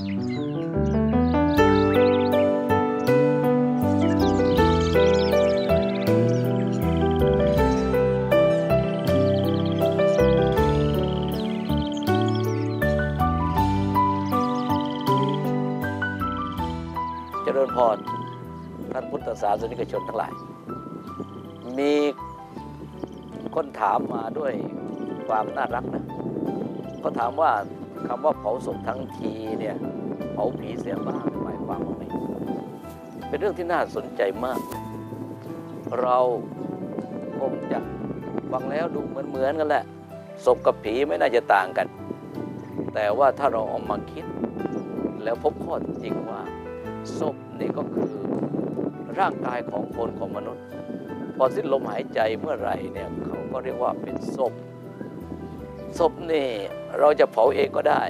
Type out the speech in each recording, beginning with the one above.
เจริญพรท่านพุทธศาสนิกชนทั้งหลาย มีคนถามมาด้วยความน่ารักนะเขาถามว่า คำว่าเผาศพทั้งทีเนี่ยเผาผีเสียบ้างหมายความว่าไงเป็นเรื่องที่น่าสนใจมาก เราคงจะฟังแล้วดูเหมือนๆกันแหละศพกับผีไม่น่าจะต่างกัน แต่ว่าถ้าเราเออกมาคิด แล้วพบข้อจจริงว่าศพนี่ก็คือร่างกายของคนของมนุษย์ พอสิ้นลมหายใจเมื่อไหร่เนี่ยเขาก็เรียกว่าเป็นศพ ศพนี่เราจะเผาเองก็ได้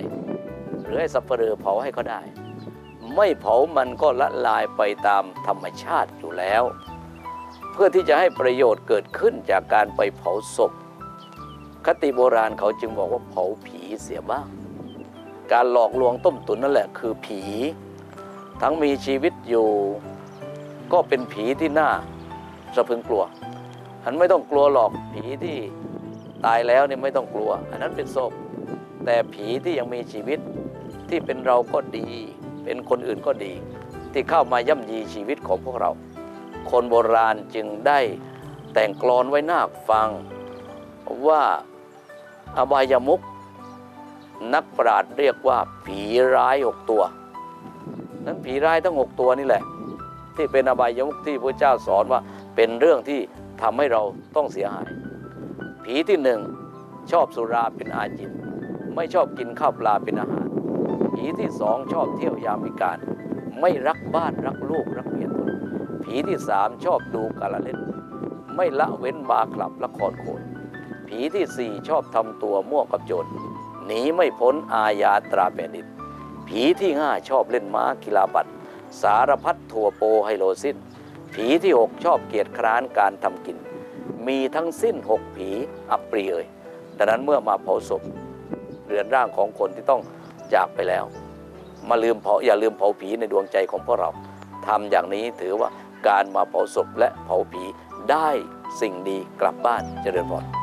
หรือให้สับเปลือเผาให้ก็ได้ ไม่เผามันก็ละลายไปตามธรรมชาติอยู่แล้ว เพื่อที่จะให้ประโยชน์เกิดขึ้นจากการไปเผาศพ คติโบราณเขาจึงบอกว่าเผาผีเสียบ้าง การหลอกลวงต้มตุ๋นนั่นแหละคือผี ทั้งมีชีวิตอยู่ ก็เป็นผีที่น่าสะพึงกลัวอันไม่ต้องกลัวหรอกผีที่ ตายแล้วเนี่ยไม่ต้องกลัว อันนั้นเป็นศพ แต่ผีที่ยังมีชีวิตที่เป็นเราก็ดี เป็นคนอื่นก็ดี ที่เข้ามาย่ำยีชีวิตของพวกเรา คนโบราณจึงได้แต่งกลอนไว้หน้าฟังว่าอบายมุกนักปราชญ์เรียกว่าผีร้ายหกตัว นั้นผีร้ายทั้งหกตัวนี่แหละ ที่เป็นอบายมุขที่พระเจ้าสอนว่าเป็นเรื่องที่ทำให้เราต้องเสียหาย ผีที่หนึ่งชอบสุราเป็นอาจิน ไม่ชอบกินข้าวปลาเป็นอาหาร ผีที่สองชอบเที่ยวยามวิการ ไม่รักบ้านรักลูกรักเมียตนผีที่สามชอบดูการลเล่น ไม่ละเว้นบาคลับละครโขนผีที่สี่ชอบทำตัวมั่วกับโจรหนีไม่พ้นอาญาตราแผ่นดินผีที่ห้าชอบเล่นม้ากีฬาบัตรสารพัดถั่วโปไฮโลซินผีที่หกชอบเกียรติคร้านการทำกิน มีทั้งสิ้นหกผีอัปรีเอ่ยดังนั้นเมื่อมาเผาศพเรือนร่างของคนที่ต้องจากไปแล้ว มาลืมเผาอย่าลืมเผาผีในดวงใจของพวกเราทำอย่างนี้ถือว่าการมาเผาศพและเผาผีได้สิ่งดีกลับบ้านเจริญพร